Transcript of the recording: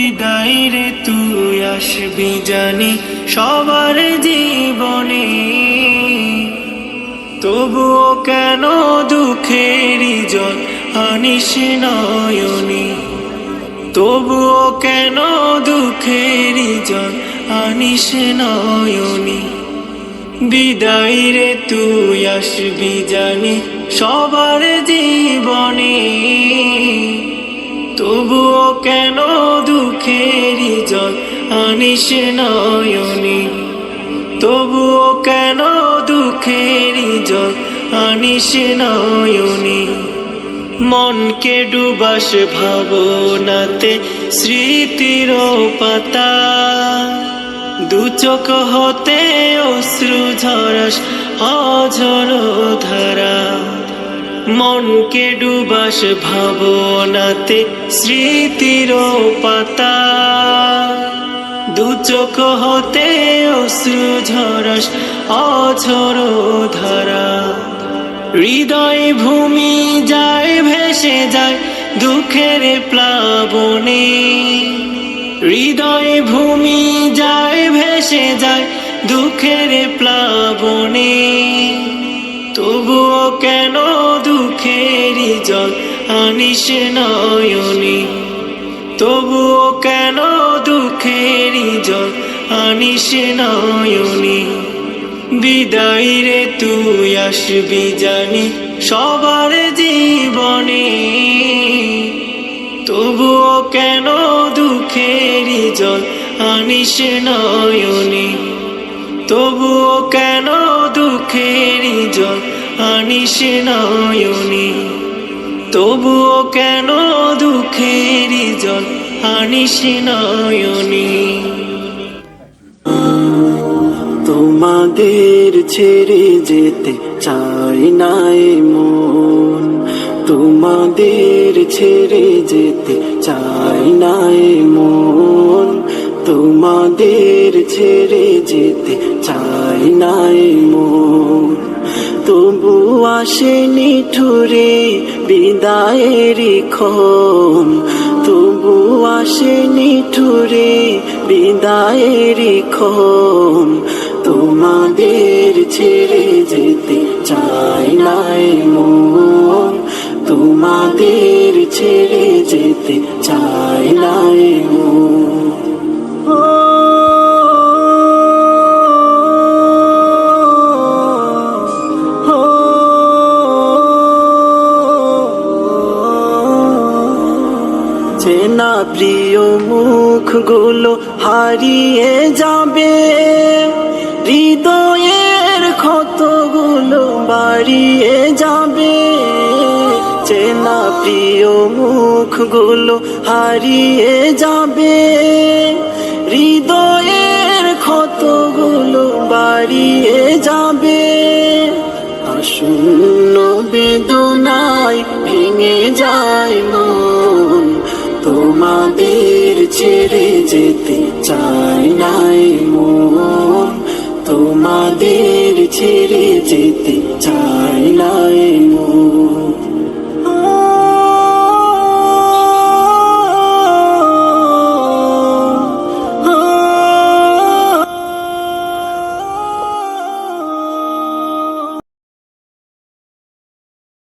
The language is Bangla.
বিদায় রে, তুই আসবি জানি সবার জীবনে। তবুও কেন দুঃখেরই জল আনিস নয়নি? তবুও কেন দুঃখেরই জল আনিস নয়নি? বিদায় রে, তুই আসবি জানি সবার জীবনে। তবুও কেন আনিস নয়নি, তবুও কেন দুঃখেরই জল আনিস নয়নি, মনকে ডুবাস ভাবনাতে স্মৃতির পাতা। দু চোখ হতে অশ্রু ঝরাস অঝর ধারা। মনকে ডুবাস ভাবনাতে স্মৃতির পাতা। দু চোখ হতে অশ্রু ঝরস অঝর ধারা। হৃদয় ভূমি যায়, ভেসে যায় দুঃখের প্লাবনে। হৃদয় ভূমি যায়, ভেসে যায় দুঃখের প্লাবনে। তবুও কেন দুঃখের জল আনিস নয়নি? দুঃখেরই জল আনিস নয়নি। বিদায় রে তুই আসবি জানি সবার জীবনে। তবুও কেন দুঃখেরই জল আনিস নয়নি? তবুও কেন দুঃখেরই জল আনিস নয়নি? তবুও কেন দুঃখেরই জল আনিস নয়নি। তোমাদের ছেড়ে যেতে চাই নাই মন। তোমাদের ছেড়ে যেতে চাই নাই মন। তোমাদের ছেড়ে যেতে চাই নাই মন। তবু আসেনি ঠুরে বিদায়ের ক্ষণ তবু আসেনি ঠুরে বিদায়ের ক্ষণ। তোমাদের ছেড়ে যেতে চাই নাই মন। তোমাদের ছেড়ে যেতে চাই নাই মন। চেনা প্রিয় মুখগুলো হারিয়ে যাবে। হৃদয়ের ক্ষতগুলো বাড়িয়ে যাবে। চেনা প্রিয় মুখগুলো হারিয়ে যাবে। হৃদয়ের ক্ষতগুলো বাড়িয়ে যাবে। আসন্ন বেদনায় ভেঙে মন তোমাদের ছেড়ে যেতে চাই নাই মন। তোমাদের ছেড়ে যেতে চাই নাই মন।